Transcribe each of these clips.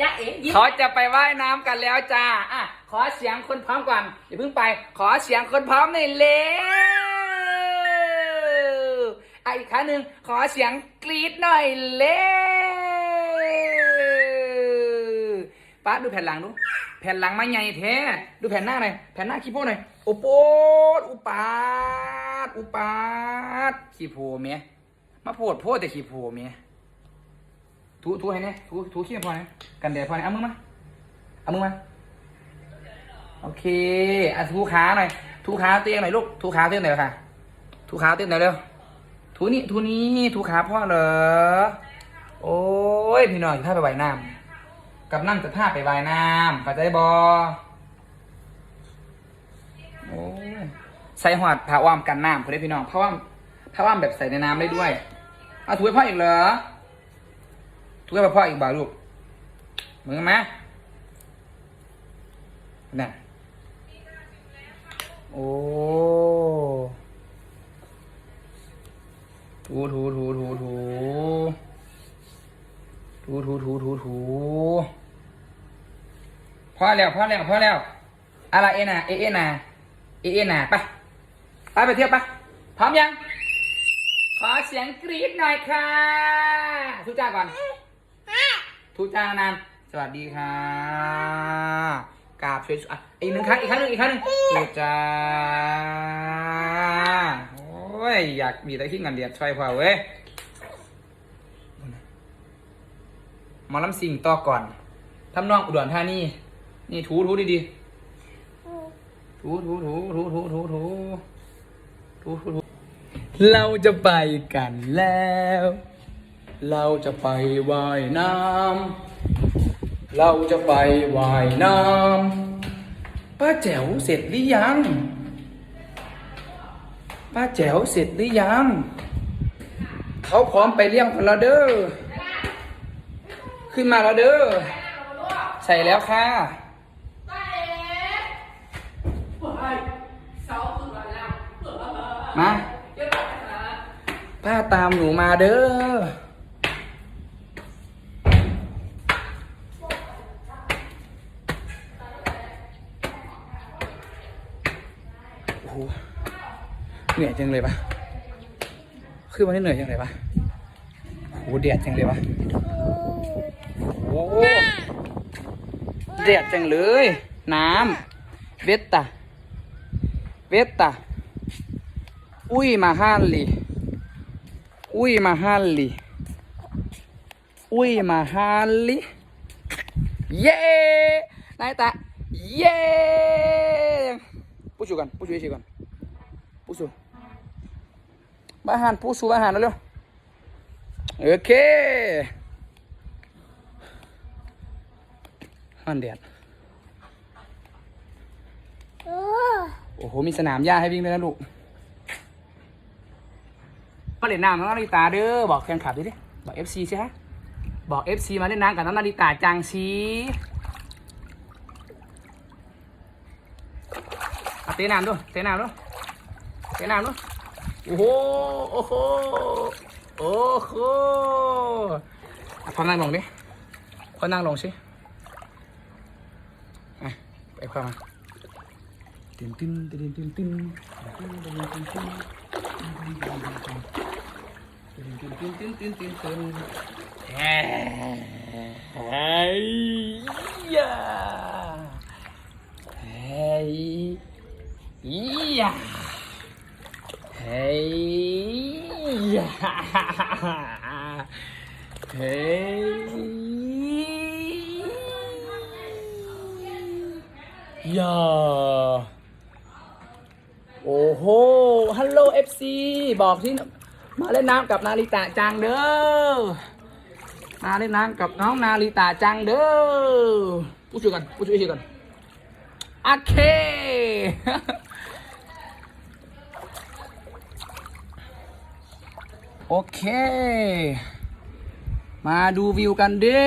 จ้าเอ๋ยิ้มเขาจะไปว่ายน้ำกันแล้วจ้าอะขอเสียงคนพร้อมก่อนอย่าเพิ่งไป ขอเสียงคนพร้อมหน่อยเร็วอะอีกครั้งหนึ่งขอเสียงกรี๊ดหน่อยเร็วป้าดูแผ่นหลังดู แผ่นหลังมาใหญ่แท้ดูแผ่นหน้าหน่อยแผ่นหน้าขี้โพหน่อยโอโปดอุปาดอุปาดขี้โพเมียมาโพดโพดแต่ขี้โพเมีย ถูถูให้เนี่ยถูถูขี้พอนี่ยกันแดดพอเนี่ยเอามือมาเอามือมาโอเคอะถูขาหน่อยถูขาเตียงหน่อยลูกถูขาเตียงหน่อยค่ะถูขาเตียงหน่อยเร็วถูนี่ถูนี้ถูขาพ่อเหรอโอ้ยพี่น้องถ้าไปว่ายน้ำกับนั่งจะท่าไปว่ายน้ำเข้าใจบอโอ้ยใส่หอดผ้าอ้อมกันน้ำพอได้พี่น้องผ้าอ้อมผ้าอ้อมแบบใส่ในน้ำได้ด้วยเอาถูให้พ่ออีกเหรอ ทุกข์ให้พ่ออีกบ่าลูกมึงไหมน่ะโอ้ถูถูถูถูถูถูถูถูถูถูพอแล้วพอแล้วพอแล้วอะไรเอ็น่ะเอเอ็น่ะเอเอ็น่ะไปไปไปเที่ยวไปพร้อมยัง ขอเสียงกรี๊ดหน่อยค่ะทุกจ้าก่อน ทุกจ้านานๆสวัสดีค่ะกราบสวยๆอะอีกหนึ่งครั้งอีกครั้งหนึ่งอีกครั้งหนึ่งทุกจ้าโอ้ยอยากมีแต่ขี้งกันเดียดช่วยพ่อเว้ยหมาลำสิงต่อก่อนทำนองอุดรธานีนี่ถูถูดีๆถูถูถูถูถูถูถูถูถูถูเราจะไปกันแล้ว เราจะไปว่ายน้ำเราจะไปว่ายน้ำป้าแจ๋วเสร็จหรือยังป้าแจ๋วเสร็จหรือยังเขาพร้อมไปเลี้ยงพนและเด้อขึ้นมาแล้วเด้อใส่แล้วค่ะมาป้าตามหนูมาเด้อ โอ้โห เหนื่อยจังเลยปะคือวันนี้เหนื่อยจังเลยปะโอ้โหเดียดจังเลยวะโอ้โหเดียดจังเลย น้ำเวตตาเวตตาอุ้ยมาฮันลีอุ้ยมาฮันลีอุ้ยมาฮันลีเย้นายตาเย้ pusu kan pusu isi kan pusu bahan pusu bahan dulu oke มันเดียดโอ้โห มีสนามหญ้าให้วิ่งด้วยนะลูกมาเล่นน้ำน้องนาฬิตาเด้อ บอกแฟนคลับดิดิบอก FC ใช่ไหมบอก FC มาเล่นน้ำกับน้องนาฬิตาจังซีเอาเตะน้ำด้วยเตะน้ำด้วยเตะน้ำด้วย โอ้โห โอ้โห โอ้โหพอนั่งลงดิพอนั่งลงสิอะไปความาตึ้งตึ้งตึ้งตึ้งตึ้งตึ้งตึ้งตึ้งตึ้งตึ้งตึ้งตึ้งตึ้งตึ้งตึ้งตึ้งเฮ้ยยาเฮ้ยยา เฮ้ยยาเฮ้ยยาโอ้โห ฮัลโหลเอฟซีบอกที่มาเล่นน้ำกับนาริตะจังเด้อ มาเล่นน้ำกับน้องนาริตาจังเด้อ พูดช่วยกัน พูดช่วยกัน โอเค โอเค มาดูวิวกันเด้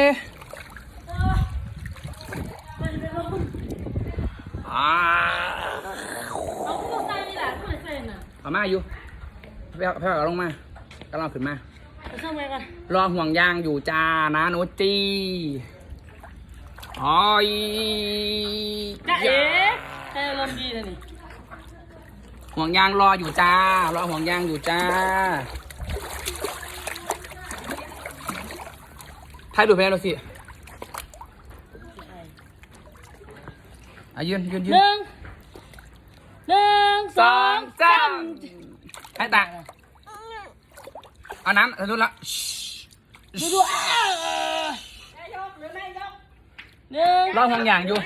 อ่าเอาพวกใส่นี่แหละทำไมใส่น่ะเอามาอยู่พี่เอาพี่เอาลงมากำลังขึ้นมาเอาเข้ามาก่อนรอห่วงยางอยู่จ้านะโนจีหอยจ้าเอ๋ใจอารมณ์ดีเลยนี่ห่วงยางรออยู่จ้า รอห่วงยางอยู่จ้า ถ่ายดูแพ้เราสิอะยืนยืนยืหนนึ่งหนึ่งสองสาสามมให้ตาเอาน้ำเอาดูละดูดูอ้าวหนึ่งรอห้องอย่างอยู่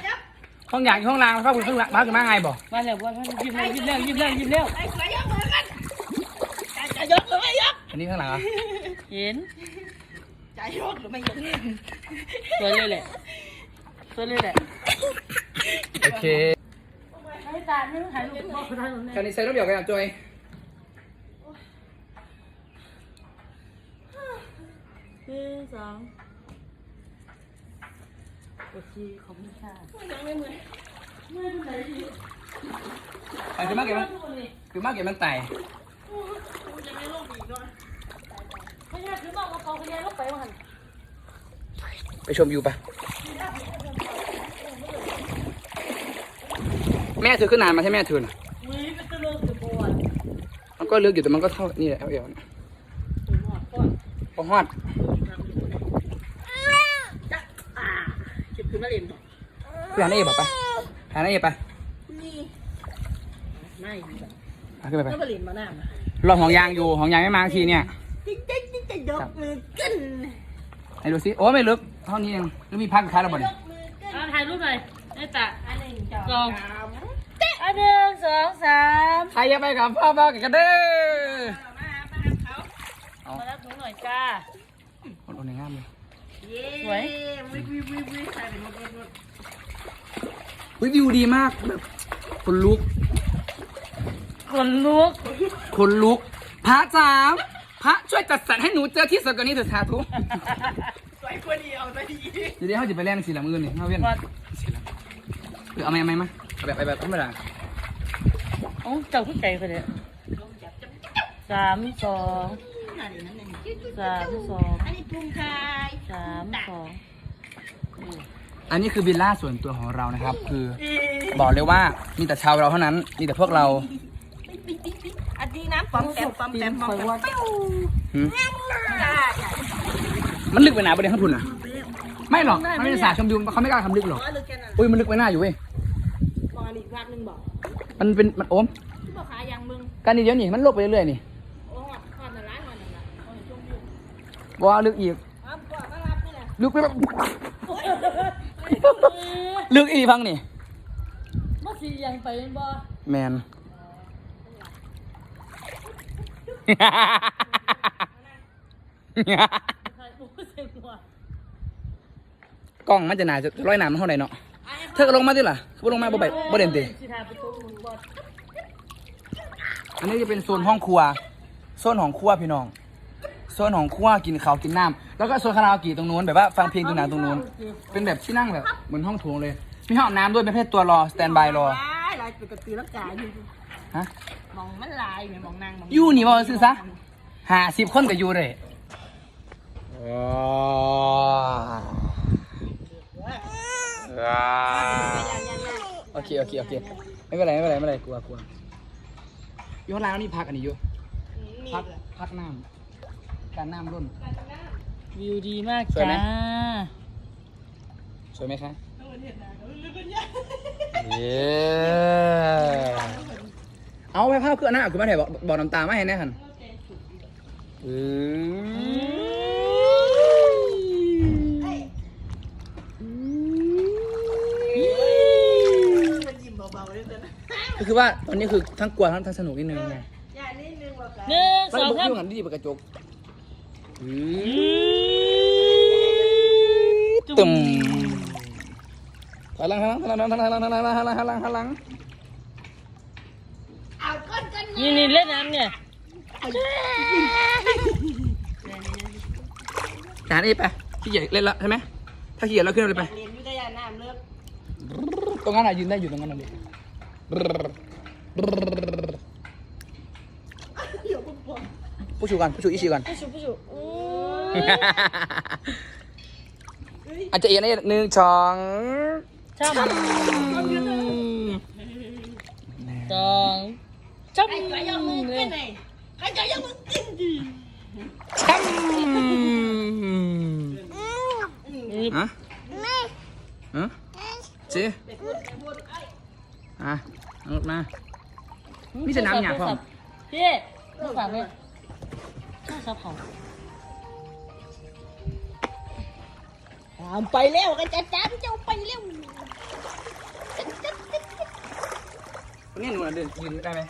ห้องอย่างอยู่ห้องล่างเข้าคุณข้างล่างมาขึ้นมาไงบอกมาแล้วว่ายิ้มแล้วยิ้มแล้วยิ้มแล้วยิ้มแล้วอั นนี้ข้างหลังเหรอะเห็น ใจยกหรือไม่ยกสวยเลยแหละ สวยเลยแหละโอเคให้ตาไม่ต้องถ่ายรูปบอกถ่ายรูปคราวนี้ใส่รูปเดียวกันอะจอยหนึ่งสองโอเคขอบคุณค่ะยังไม่เหมือนเมื่อยไหนดีไปคือมากเก็บมันคือมากเก็บมันไต่ยังไม่โลกดีก่อนไม่ใช่คือบอกว่าเขาขยันลบ ไปชมอยู่ปะแม่ถือขึ้นนานมาใช่แม่ถือน่ะมันก็เลือกอยู่แต่มันก็เท่านี่แหละเอวเอวนะพอฮอดไปหาหน้าเอ๋บอกไปหาหน้เอ๋ไปไม่ขึ้นไปไปลองของยางอยู่ของยางไม่มาทีเนี่ย ติ๊งติ๊งติ๊งจะยกมือขึ้นให้ดูสิโอ้ไม่ลึกเท่านี้เองแล้วมีพักอยู่ท้ายเราบ่เนี่ยอ่าถ่ายรูปหน่อยนี่ตาอันหนึ่งสองอันหนึ่งสองสามใครอยากไปกับพ่อบ้ากันเด้อมารับหนูหน่อยจ้าคนโอนในงามเลยสวยวิวิวดีมากแบบคนลุกคนลุกคนลุกพระจ๋า พระช่วยจัดสรรให้หนูเจอที่สดกว่านี้เถอะสาธุสวยกว่าเดียวไปดีเดี๋ยวเขาจะไปแล่นสีหลังมือนี่เขาเวียนวัดสีหลังเออเอาไหมเอาไหมมาเอาแบบเอาแบบธรรมดาโอ้เจ้าขึ้นไก่คนเนี้ยสามสองสามสองอันนี้ปรุงไทยสามสองอันนี้คือวิลล่าส่วนตัวของเรานะครับ คือบอกเลยว่ามีแต่ชาวเราเท่านั้นมีแต่พวกเราอันนี้น้ำ ปอมแปมปอมแปมปอมแปมปิ้วหืมจ้ามันลึกไปหนาประเด็นข้างทุนอะ ไม่หรอกมันเป็นศาสตร์ชมวิวเขาไม่กล้าทำลึกหรอกอ๋อลึกแค่นั้นอุ้ยมันลึกไปหน้าอยู่เว้ยมองอีกภาคหนึ่งบอกมันเป็นมันโอมที่บอกขายยังมึงการนี่เดี๋ยวนี่มันลกไปเรื่อยๆนี่โอ้หอดหอดนั่นละหอดนั่นละโอ้ยชมอยู่บอกว่าลึกอีก อ้าวบอกมารับนี่แหละลึกไปแบบลึกอีกพังนี่ เมื่อสียังไปเป็นบ่แมน ถ่ายรูปเสียงหัว กล้องมันจะหนาจะร้อยหนามมันเท่าไหร่เนาะเธอก็ลงมาดิล่ะคือลงมาบ่ไปบ่เด่นเดสิถ่ายประตูมึงบ่อันนี้จะเป็นโซนห้องครัว โซนของครัวพี่น้อง โซนของครัวกินข้าวกินน้ำแล้วก็โซนคาราโอเกะตรงนู้นแบบว่าฟังเพลงตรงนั้นตรงนู้น เป็นแบบที่นั่งแบบเหมือนห้องโถงเลย มีห้องน้ำด้วยเป็นเพศตัวรอสแตนบายรอลายลายปกติแล้วกายอยู่ฮะ มองมันลายเนี่ยมองนางมองอยู่นี่บ่ซื้อซะหาสิบคนก็อยู่เลยโอเค โอเค โอเค ไม่เป็นไร ไม่เป็นไร ไม่เป็นไร กลัวกลัวอยู่ข้างล่างนี่พักอันนี้อยู่มีพัก พักน้ำการน้ำรุ่น วิวดีมากสวยไหมจ้า สวยไหมคะเย้ เอาไปภาพคืออันนั้นอะคุณมาถ่ายบอกบอกน้ำตามาให้แน่หันอืมมันยิ้มเบาๆเลยนะก็คือว่าตอนนี้คือทั้งกลัวทั้งทั้งสนุกนิดนึงไงอย่านิดนึงบอกกันหนึ่งต้อสองงสามยุ่งกันดีๆปกระจกตุ่มพลังพลังพลังพลังพลังพลังพลังพลังพลังพลังเอาก้ นกันนี่นี่เล่นน้ำเนี่ยจานนี้ไปขี้เกียจเล่นละใช่ไหมถ้าขี้เกียจแล้วขึ้นเลยไปเรียนอยู่แต่ยาน้ำเลิกตรงนั้นอะยืนได้อยู่ตรงนั้นน่ะดิเดี๋ยวปุ๊บปุ๊บผู้ชูกันผู้ชูอีชีกันผู้ชูผู้ชูอู้เฮ้ยอาจจะเอียนได้หนึ่งสองช่ำอืมสอง ช่ำใครจะยกมือขึ้นไหนใครจะยกมือขึ้นดิช้ำฮะฮะเจ๊อะเอารถมามีสนามหยาบพร้อมพี่ลูกฝากเลยข้าวซับเขาตามไปเร็วกันจัดจ้าเจ้าไปเร็วนี่หนูเดินยืนได้ไหม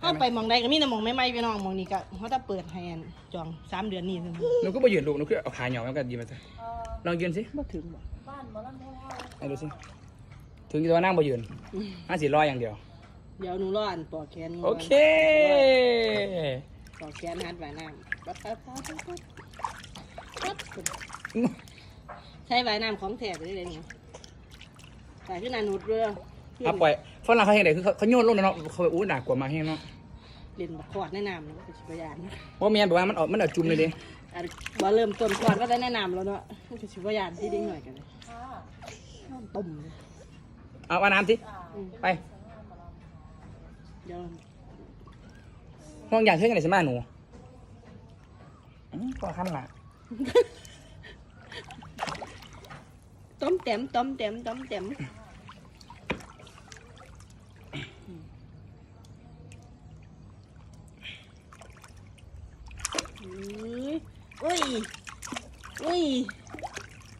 เข้าไปมองได้ก็มีแต่มองไม่ไม่พี่น้องมองนี่ก็เขาจะเปิดให้อันจองสามเดือนนี่เท่านั้นหนูก็ไปยืนลูกหนูก็เอาขาเหนียวแล้วก็ยืนมาซะลองยืนสิบ่ถึงบ่ให้ดูสิถึงจะมานั่งไปยืนห้าสี่ร้อยอย่างเดียว เดี๋ยวหนูรออันปอกแขนโอเคปอกแขนหัดไว้น้ำปั๊บปั๊บปั๊บปั๊บปั๊บปั๊บใช้ไว้น้ำของแถบได้เลยนี่ใส่ขึ้นนานุดเรือ เอาปล่อยฝรั่งเขาเห็นไหนคือเขาเขาโยนลงแล้วเนาะเขาไปอู้หนักกว่ามาให้เนาะเล่นบักขอดแนะนำแล้วก็ชิบยานเพราะเมียนบอกว่ามันเอามันเอาจุ่มเลยดิอันบ่เริ่มต้นก่อนก็ได้แนะนำแล้วเนาะก็ชิบยานที่ดิ้งหน่อยกันเลยน้ำต้มเลยเอาเอาน้ำสิอืมไปเดี๋ยวห้องอย่างเท่าไหร่สิมาหนูอืมก็ขั้นละต้มเต็มต้มเต็มต้มเต็ม อุ้ย อุ้ย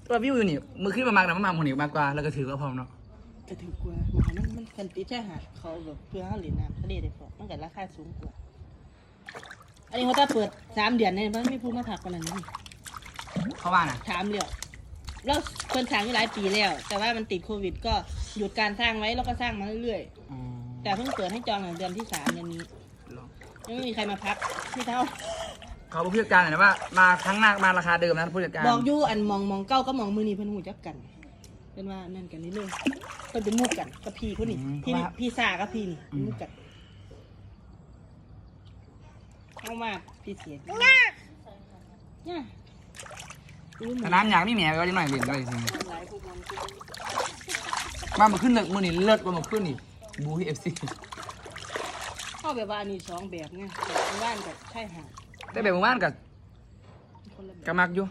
ตัววิวอยู่นี่ มือขึ้นมามากนะมันมาหมุนอีกมากกว่า แล้วก็ถือก็พร้อมเนาะจะถือกว่ามันมันคันติดแค่หาดเขาแบบเพื่อเขาเหรียญน้ำทะเลได้พอมันก็ราคาสูงกว่า อันนี้เขาถ้าเปิดสามเดือนเนี่ยมันไม่พูดมาถักกันนั้นนี่เขาว่าน่ะ ถามเร็วแล้วคนสร้างอยู่หลายปีแล้ว แต่ว่ามันติดโควิด ก็หยุดการสร้างไว้แล้วก็สร้างมาเรื่อยๆแต่เพิ่งเปิดให้จองหลังเดือนที่สามเดือนนี้ยังไม่มีใครมาพักที่เท่า เขาผู้จัดการหน่อยนะว่ามาครั้งหน้ามาราคาเดิมนะผู้จัดการบอกอยู่อันมองมองเก้าก็มองมือนี่เพิ่นหูจักกันเป็นว่านั่นกันนี่เลยเพิ่นเป็นหมู่กันกับพี่ผู้นี่พี่นี่พี่ซากับพี่นี่เป็นหมู่กันเข้ามาพี่เสียเนี่ยเนี่ยอุ้ยแต่น้ำอยากไม่แหม่ไว้นิดหน่อยเรียนก็ได้สิหลายพวกมันมามาขึ้นเลิกมือนี่เลิศกว่ามาขึ้นนี่บูฮีเอฟซี เข้าแบบว่าอันนี้สองแบบไงแบบบ้านกับชายหาด แต่แบบหมู่บ้านกับคนละแบบกมักอยู่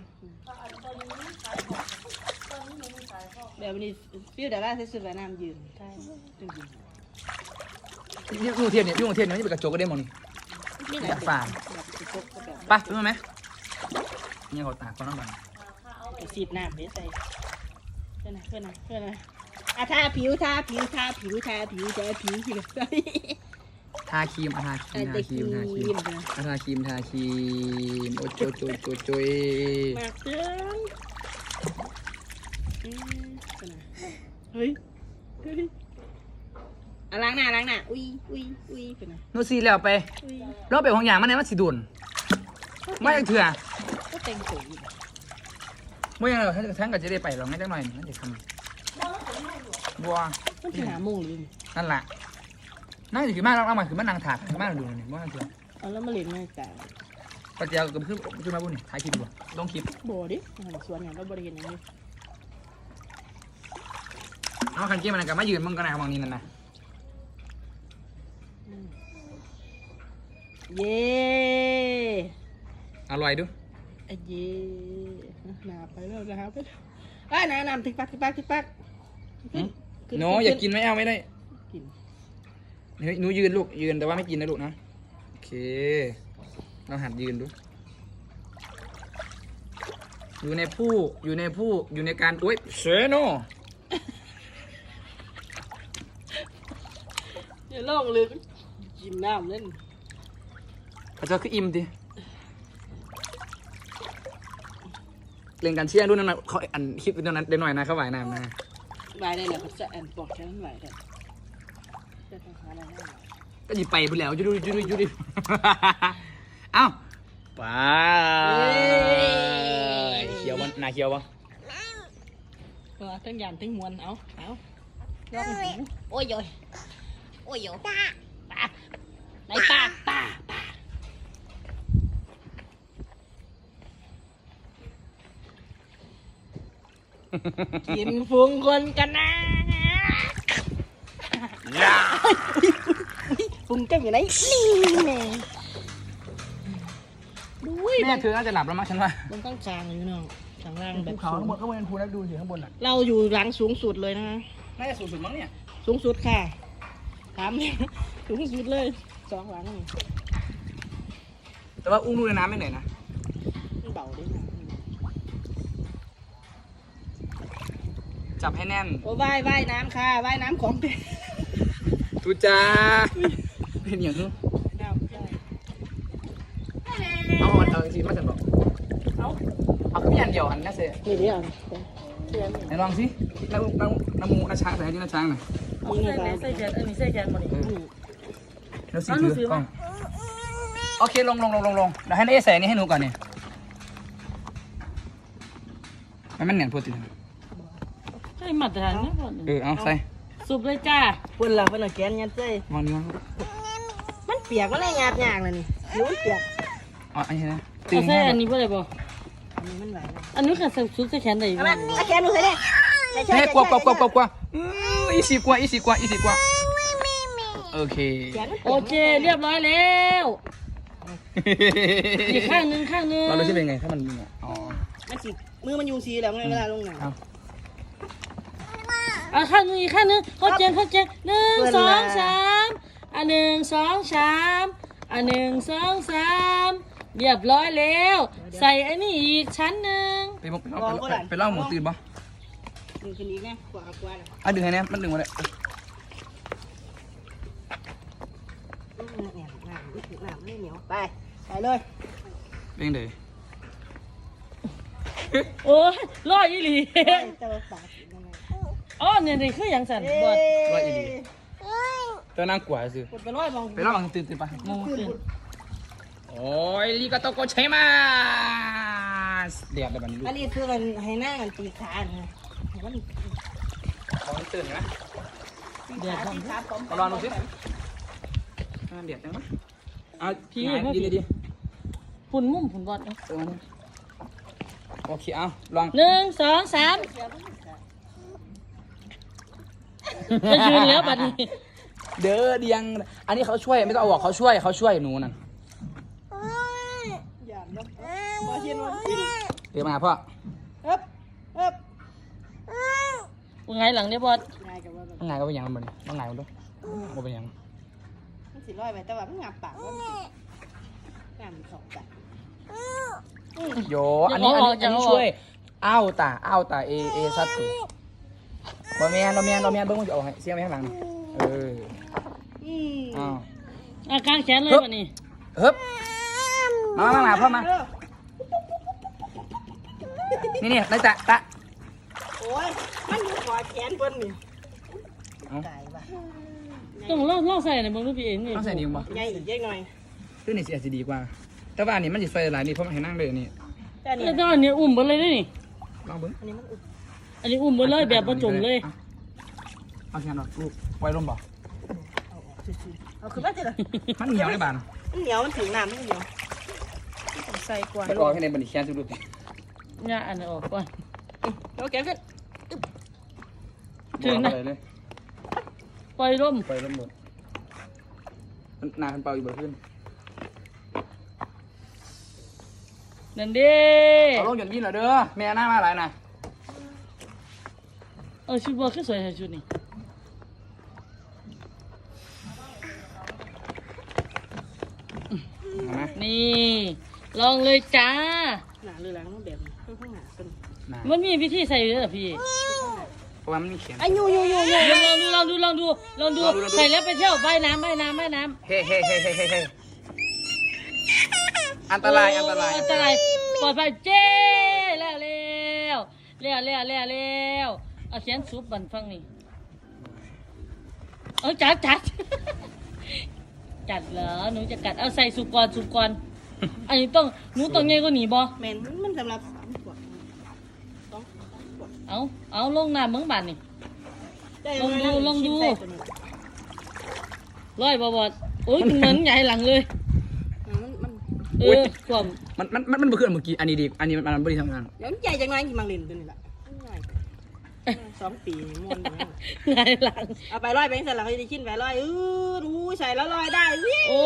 แบบนี้ฟิวแต่ว่าใช้สุดแบบน้ำยืนใช่จริงยุ่งเทียนเนี่ยยุ่งเทียนเนี่ยมันจะเป็นกระจกก็ได้หมดนี่ๆนี่แหละแบบฝางแบบกระจกก็แบบไปซื้อมาไหมนี่เขาตากคนน้ำมันไปสีดน้ำเดี๋ยวใส่เพื่อนนะเพื่อนนะเพื่อนนะอะทาผิวทาผิวทาผิวทาผิวทาผิวที่ใส่ ทาครีมอาทาครีมทาครีมทาครีมอาทาครีมทาครีมโอ้โจโจโจโจยมากเกินอืมเพื่อนนะเฮ้ยเฮ้ยอะล้างหน้าล้างหน้าอุ้ยอุ้ยอุ้ยเพื่อนนะโนซีแล้วไปอุ้ยรอบไปของอย่างมันเนี่ยมันสิดุนไม่ยังเถื่อก็เต็งสูงอยู่ไม่ยังเราทั้งก็จะได้ไปหรอกงั้นจังหน่อยมันจะทำบัวมันจะหาโมงหรือนั่นแหละ นั่งอยู่คือมากเอามาคือมันนางถาดคือมากดูนี่ว่าเถื่อเอาแล้วมาเล่นไม่แต่ปัจจัยก็ขึ้นขึ้นมาบุญนี่ถ่ายคลิปดูลงคลิปบ่ดิหันสวนอย่างเราบริเวณอย่างนี้เอาคันเกมมันกับมายืนมึงก็นะมองนี่นั่นนะเย้อร่อยดูอะเย้หนาไปแล้วหนาไปแล้วไอ้ยหนานำทิกปักทิกปักทิกปักขึ้ขึ้โนอยากกินไม่เอาไม่ได้กิน เฮ้ยหนูยืนลูกยืนแต่ว่าไม่กินนะลูกนะโอเคเราหัดยืนดู อยู่ในผู้อยู่ในผู้อยู่ในการอุ้ยเซโนอย่าลองเลยกินน้ำเล่นเขาจะคืออิ่มดิเล่นกันเชียร์ด้วยนั่นนะเขาอันคลิปนั้นเดี๋ยวหน่อยนะเขาไหวน้ำนะบายได้แล้วเขาจะแอนปอกแค่นั้นไหวได้จะทำอะไรได้ ก็หยิบไปไปแล้วจุดดูจุดดูจุดดูเอ้าไปเขียวมันนาเขียวปะเออทั้งยานทั้งมวลเอาเอาลองหูโอ้ยโอ้ยโอ้ยโอ้ยป้าป้าไหนป้าป้าป้ากินฟุงคนกันนะ ฟุงเจ้าอยู่ไหนนี่แม่ดูยแม่เธอน่าจะหลับแล้วมั้งฉันว่ามันต้องจางอยู่เนาะจางล่างแบบภูเขาข้างบนข้างบนเป็นภูแล้วดูสิข้างบนอะเราอยู่หลังสูงสุดเลยนะน่าจะสูงสุดมั้งเนี่ยสูงสุดค่ะถามสูงสุดเลยสองหลังนี่แต่ว่าอุ้งลูกในน้ำไม่เหนื่อยนะมันเบาด้วยนะจับให้แน่นโอ้ว่ายว่ายน้ำค่ะว่ายน้ำของเด็กทูจ้า เป็นอย่างนู้นเอาเอาเอาจริงๆมาจันบอกเอาเอาขึ้นยันเดียวอันน่าเสียนี่เดียวไหนลองสิน้ำน้ำน้ำมูน้ำช้างใส่ให้ดิน้ำช้างหน่อยเอาใส่เงินใส่แขนอันนี้ใส่แขนหมดเลยแล้วสิเอาหนูถืซื้ออกล้อมางโอเคลงลงลงลงลงเดี๋ยวให้นายใส่อันนี้ให้หนูก่อนเนี่ยมันมันเหนียนพูดติดใส่มาตรฐานเนี่ยหมดเออเอาใส่สุบเลยจ้าเพิ่นละเพิ่นละแกนยัดใจวางนี้วางมัน เปียกมันเลยหยาบยากเลยนี่รู้มันเปียกอ๋ออันนี้นะเอาใส่อันนี้เพื่ออะไรบ่อันนี้มันไหลนะอันนี้ค่ะใส่สุดใส่แขนได้อยู่เอามาเอาแกนดูสิเนี่ยเฮ้ยกลัวกลัวกลัวกลัวกลัวอืมอีสีกว่าอีสีกว่าอีสีกว่าโอเคแกนมันโอเค เรียบร้อยแล้วอีกข้างหนึงข้างหนึงเรารู้ที่เป็นไงถ้ามันมีอะอ๋อมันสิมือมันอยู่สีแล้วไงเวลาลงน้ำเอาเอาข้างหนึงอีกข้างหนึงเข้าเจนเข้าเจนหนึ่งเพื่อนสองละสาม อันหนึ่งสองสามอันหนึ่งสองสามเรียบร้อยแล้ว ใส่อันนี้อีกชั้นหนึ่งไปบอกไปเล่าไปเล่าไปเล่าหมูตื่นปะดึงขึ้นอีกนะกว่ากว่าน่ะอะดึงให้แน่มันดึงมาเลยอืมเนี่ยน้ำน้ำไม่เหนียวไปไปเลยเป็นเดยโอ้ยรอดอีหลีเจอปากยังไงอ๋อเนี่ยนี่คืออย่างสันบอดว่าอีดี ตัวนั่งกว่าสิกดไปร้อยมองไปเล่าบังตื่นตื่นไปงงตื่นโอ้ยลีกาโตโกใช่มาเดี๋ยวเดี๋ยวมันดูอันนี้คือมันให้หน้ามันตีขาเนี่ยให้มันเขาตื่นนะตีขาตีขาพร้อมลองดูสิเดี๋ยวจังวะเอาพี่ดีดีดีฝุ่นมุ่มฝุ่นบอดเอาเออมาโอเคเอาลองหนึ่งสองสามจะยืนแล้วบัดนี้ เด้อเดียง อันนี้เขาช่วยไม่ต้องเอาออกเขาช่วยเขาช่วยหนูนั่นอย่าเนาะมาเชียนวันที่เดี๋ยวมาพ่อเอ๊บเอ๊บไงหลังเนี่ยบอดง่ายกับว่าแบบต้องไงก็เป็นยังมันต้องไงมันด้วยมันเป็นยังมันสิร้อยไปแต่ว่ามันงับปากว่ามันงามสองกันโยอันนี้อันนี้อันนี้ช่วยอ้าวตาอ้าวตาเอเอซัตตุบอแมนบอแมนบอแมนเบิ้งมันจะออกให้เสียงไปข้างหลังนี่เออ อืมอ้าวอากางแขนเลยบัดนี้เฮ้บมามามาพ่อมา นี่นี่นายตะตะโอ้ย มันอยู่ขอแขนเพิ่นนี่เอาตายว่ะต้องลองลองใส่ในอยเบางรูปพี่เองนี่ต้องใส่นิ้วบ่ใหญ่อีกเยอะหน่อยซึ่งนี่สิอาจจะดีกว่า แต่ว่าอันนี้มันจะใส่หลายนี่เพราะมันให้นั่งเลยอันนี่แต่แล้เนี่วยตอนนี้อุ้มไปเลยเด้อนี่ลองเบิ้งอันนี้มันอุดอันนี้อุ้มไปเลยแบบประจมเลย เอาแค่นั้นลูกไว้ลมบ่เอาออก ซื่อๆเอาคือว่าจะเลยมันเหนียวได้บานมันเหนียวมันถึงน้ำมันเหนียวต้องใส่กว่ามันออกให้ในบันทึกแค่สุดลูกเนี่ยอันนี้ออกก่อนเอาแขนขึ้นถึงนะเลยเลยปล่อยร่มไปลมหมดมันนานเป่าอยู่บ่ขึ้นนั่นเด้เอาลงหย่อนยินเหรอเด้อแม่หน้ามาหลายนะเออชุดบัวคือสวยใส่ชุดนี้ เอามานี่ ลองเลยจ้า หนาหรือหลังต้องแบบนี้ข้างหน้าเป็นหน้ามันมีวิธีใส่ด้วยเหรอพี่เพราะว่ามันมีเขียน อายุยูยูยูลองดูลองดูลองดูลองดูลองดูลองดู ใส่แล้วไปเที่ยวว่ายน้ำว่ายน้ำว่ายน้ำเฮ้เฮ้เฮ้เฮ้เฮ้เฮ้อันตรายอันตรายโอันตรายปลอดภัยเจ้แล้วแล้วแล้วแล้วแล้วแล้วเอาเขียนซุปบันฟังนี่เอาจัดจัด จัดเหรอหนูจะกัดเอาใส่สุกรสุกรอันนี้ต้องหนูต้องเงี้ยก็หนีบ่แมนมันสำหรับสามขวดสองสามขวดเอาเอาลงน้ำเมืองบานนี่ ได้ลองดูลองดูใส่ตัวนี้ร้อยบอบอดโอ้ยเหมือนใหญ่หลังเลย อ่ามันมันเออความมันมันมันมันบ่ขึ้นเมื่อกี้อันนี้ดีอันนี้มันมันบ่ได้ทำงานเดี๋ยวมันใหญ่จังไงกินมังเลนตัวนี้แหละง่าย สองปีนี่ม่วนอยู่แล้วไงหลัง เอาไปร้อยไปเสร็จแล้วก็จะได้กินไปร้อยเออดูใส่แล้วร้อยได้วิโอ้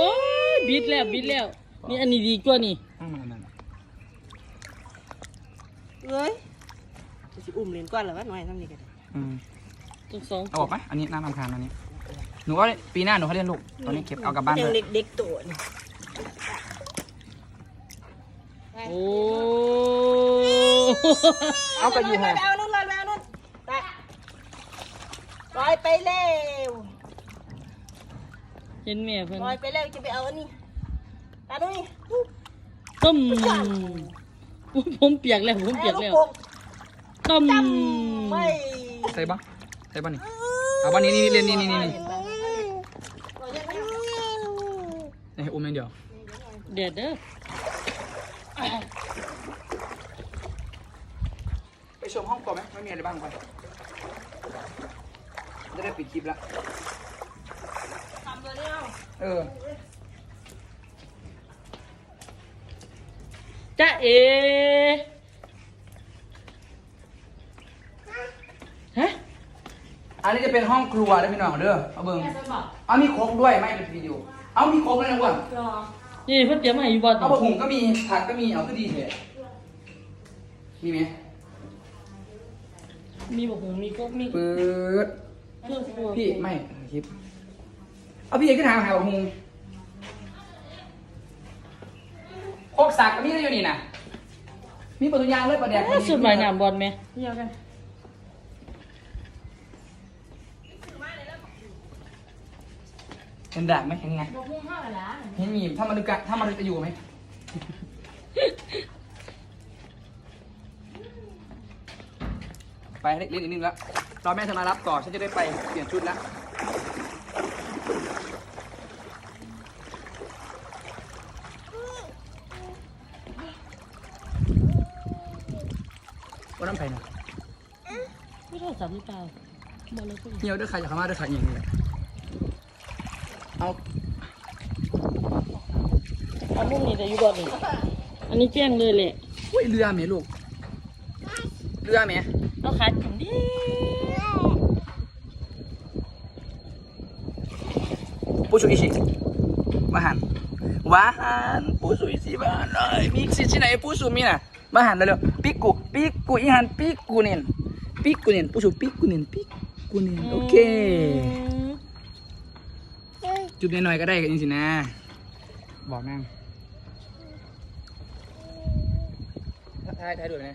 ยบิดแล้วบิดแล้ว นี่อันนี้ดีกว่านี่นั่งมานั่นเอ้ยจะสิอุ้มเรียนก้อนเหรอวะหน่อยทำนี่กันอืมทั้งสองเอาออกไหมอันนี้น่ารำคาญอันนี้ หนูก็ปีหน้าหนูเขาเรียนลูก ตอนนี้เก็บเอากลับบ้านยังเลเด็ยกเด็กๆตัวนี่โอ้ เอากระยูไปฮะเอานู่นลอยไปเอานู่นไป ลอยไปเร็วเห็นแม่เพิ่นลอยไปเร็วจะไปเอาอันนี้ตาดูนี่ต้มผมเปียกแล้วผมเปียกแล้วอาลูโป่งต้มจำไม่ใส่บ้างใส่บ้างนี่เอาบ้านนี้นี่เรียนนี่นี่นี่นี่ให้อุ้มอย่างเดียวเด็ดเด้อไปชมห้องก่อนไหมไม่มีอะไรบ้างไป จะได้ปิดคลิปแล้วทำเลยเร็วเออจ้าเอฮะอันนี้จะเป็นห้องครัวได้พี่น้องเด้อเอาเบิ่งเอามีครกด้วยไม่เป็นวิดีโอเอามีครกด้วยนะอ้วนนี่เพิ่นเตรียมมาให้อยู่บ่เอาบะหุงก็มีผักก็มีเอาก็ดีเลยมีไหมมีบ่หุงมีกบมีเปิดเครื่องครัว พี่ไม่คลิป เอาพี่เอกขึ้นหาหาหงโคกสักก็มีได้อยู่นี่นะมีประตูยางเลยประเดี๋ยวสุดหมายน้ำบอลไหมเดียวกันเห็นด่างไหมเห็นไงเห็นหมีถ้ามันดูกะถ้ามันจะอยู่ไหมไปเล่นอีกนิดนึงแล้ว รอแม่เธอมารับก่อนฉันจะได้ไปเปลี่ยนชุดแล้วว่าน้ำไผ่นะไม่โทรศัพท์หรือเปล่าบ่เลยก็เหี่ยวด้วยขาอยากเข้ามาด้วยขาอย่างนี้เลยเอาเอามุมนี้แต่อยู่บ่นี่อันนี้แจ้งเลยแหละอุ้ยเรือเมียลูก เรือเมียเอาขาถึงดิ ปูสุอิชิมาหันวาหันปูสุอิชิมาหันเลยมีสิที่ไหนปูสุมีน่ะมาหันเร็วๆปิกกูปิกกูอีหันปิกกูเนินปิกกูเนินปูสุปิกกูเนินปิกกูเนินโอเคจุดหน่อยๆก็ได้กันจริงๆนะ บอกนั่งถ่ายถ่ายด้วยนะ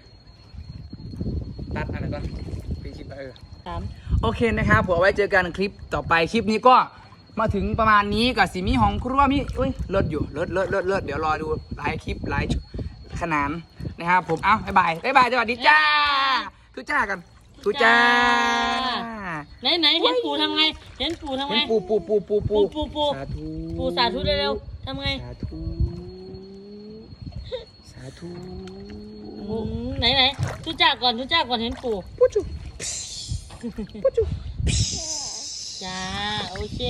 ตัดอะไรก่อนปีคลิปไปเออสามโอเคนะครับผมเอาไว้เจอกันคลิปต่อไปคลิปนี้ก็ มาถึงประมาณนี้กับสีมีของครัวมีอุ้ยเลิศอยู่เลิศเลิศเลิศเลิศเดี๋ยวรอดูหลายคลิปหลายขนานนะครับผมเอ้าบ๊ายบายบ๊ายบายสวัสดีจ้าทุจ้ากันทุจ้าไหนไหนเห็นปู่ทำไง เห็นปู่ทำไงเห็นปูปูปูปูปูปูปูปูสาธุปู่สาธุเร็วๆทำไง สาธุสาธุอืมไหนไหนทุจ้าก่อนทุจ้าก่อนเห็นปู่ปุ๊จุจ้าโอเค